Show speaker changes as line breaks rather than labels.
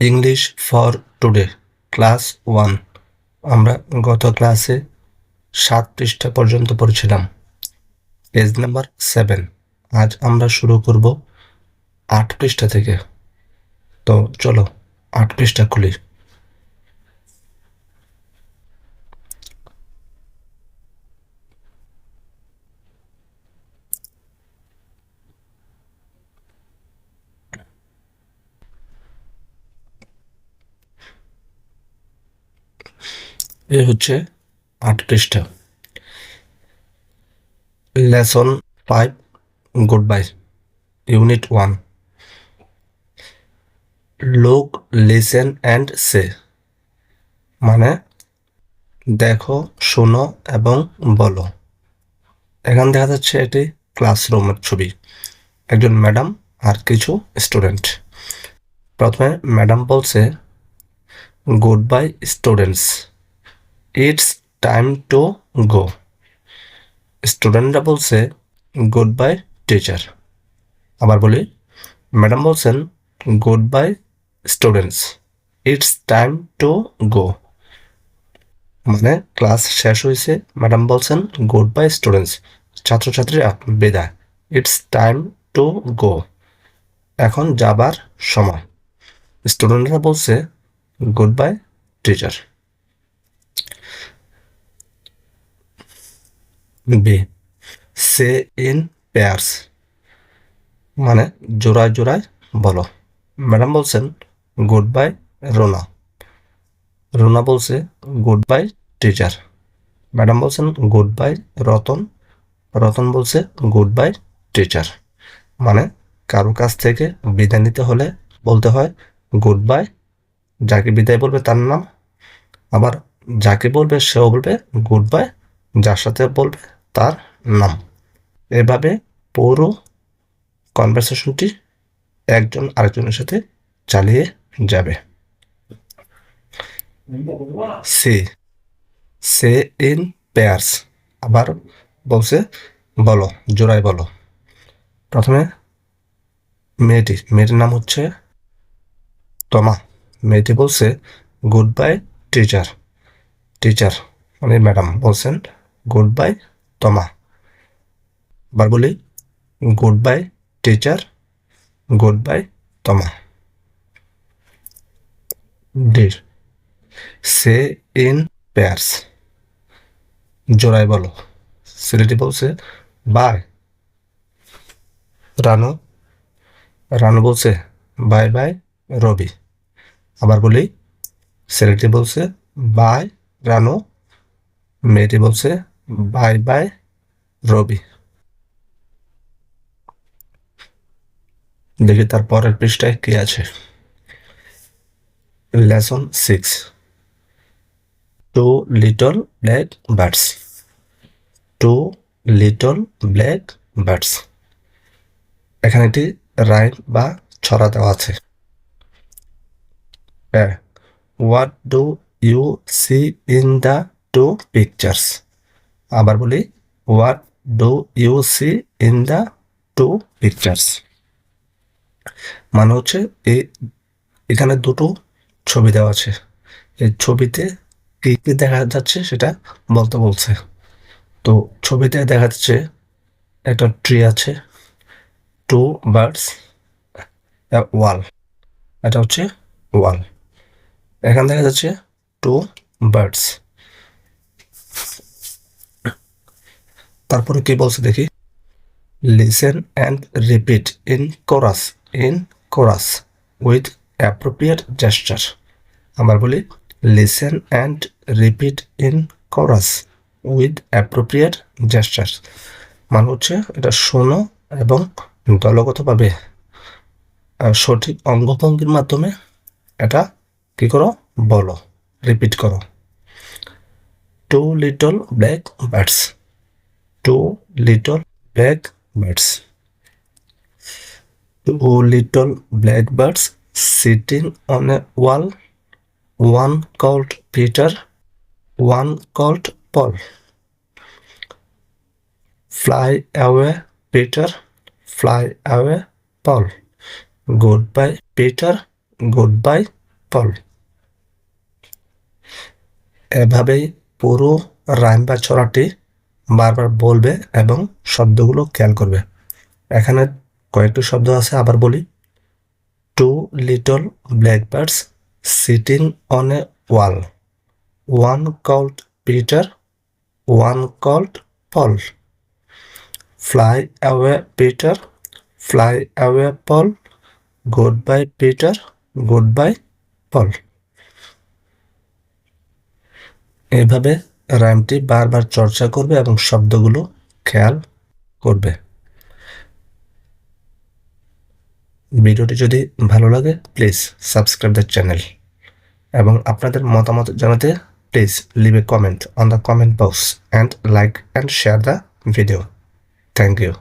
English for today class one আমরা গত ক্লাসে সাত পৃষ্ঠা পর্যন্ত পড়েছিলাম। পেজ নাম্বার সেভেন আজ আমরা শুরু করব আট পৃষ্ঠা থেকে। তো চলো আট পৃষ্ঠা খুলি। এ হচ্ছে আট পৃষ্ঠা। Lesson five good bye unit one look listen and say মানে দেখো, শোনো এবং বলো। এখানে দেখা যাচ্ছে এটি ক্লাসরুমের ছবি। একজন ম্যাডাম আর কিছু স্টুডেন্ট প্রথমে ম্যাডাম বলছে good bye students it's time to go স্টুডেন্টরা বলছে গুড বাই টিচার আবার বলি ম্যাডাম বলছেন good bye students it's time to go মানে ক্লাস শেষ হয়েছে ম্যাডাম বলছেন গুড বাই স্টুডেন্টস ছাত্রছাত্রীরা, বিদায়. ইটস টাইম টু গো এখন যাবার সময়। স্টুডেন্টরা বলছে good bye teacher B say in pairs মানে জোড়ায় জোড়ায় বলো। ম্যাডাম বলছেন গুড বাই রোনা রোনা বলছে গুড বাই টিচার ম্যাডাম বলছেন গুড বাই রতন. রতন বলছে গুড বাই টিচার মানে কারও কাছ থেকে বিদায় নিতে হলে বলতে হয় গুড বাই যাকে বিদায় বলবে তার নাম, আবার যাকে বলবে সেও বলবে গুড বাই যার সাথে বলবে তার নাম। এভাবে পুরো কনভারসেশনটি একজন আরেকজনের সাথে চালিয়ে যাবে। সে সে ইন পেয়ার্স আবার বলছে, বলো, জোড়ায় বলো। প্রথমে মেয়েটি, মেয়েটির নাম হচ্ছে তমা। মেয়েটি বলছে, গুড বাই, টিচার। টিচার মানে ম্যাডাম, বলছেন গুড বাই তমা এবার বলি good bye teacher good bye Toma ডির সে ইন পেয়ার্স জোড়ায় বলো ছেলেটি বলছে বাই রানু রানু বলছে বাই বাই রবি আবার বলি ছেলেটি বলছে বাই রানু মেয়েটি বলছে বাই বাই রবি দেখি তার পরের পৃষ্ঠায় কি আছে। Lesson six two little blackbirds two little blackbirds এখানে একটি রাইম বা ছড়া দেওয়া আছে। হ্যাঁ what do you see in the two pictures আবার বলি what do you see in the two pictures মানে হচ্ছে এই এখানে দুটো ছবি দেওয়া আছে। এই ছবিতে কী কী দেখা যাচ্ছে সেটা বলতে বলছে। তো ছবিতে দেখা যাচ্ছে, একটা ট্রি আছে টু বার্ডস ওয়াল এটা হচ্ছে ওয়াল এখানে দেখা যাচ্ছে টু বার্ডস তারপরে কি বলছে দেখি? Listen and repeat in chorus in chorus with appropriate gesture আবার বলি listen and repeat in chorus with appropriate gesture মানে হচ্ছে এটা শোনো এবং দলগতভাবে সঠিক অঙ্গভঙ্গির মাধ্যমে এটা কি করো? বলো রিপিট করো। Two little blackbirds two little blackbirds two little blackbirds sitting on a wall. One called Peter, one called Paul. Fly away, Peter, fly away, Paul. Goodbye, Peter, good bye Paul এভাবেই পুরো rhyme বা ছড়াটি বারবার বলবে এবং শব্দগুলো খেয়াল করবে। এখানে কয়েকটি শব্দ আছে, আবার বলি। Two little blackbirds sitting on a wall one called Peter one called Paul fly away Peter fly away Paul good bye Peter good bye Paul এইভাবে রাইমটি বারবার চর্চা করবে এবং শব্দগুলো খেয়াল করবে। ভিডিওটি যদি ভালো লাগে প্লিজ সাবস্ক্রাইব দ্য চ্যানেল এবং আপনাদের মতামত জানাতে please leave a comment on the comment box and like and share the video thank you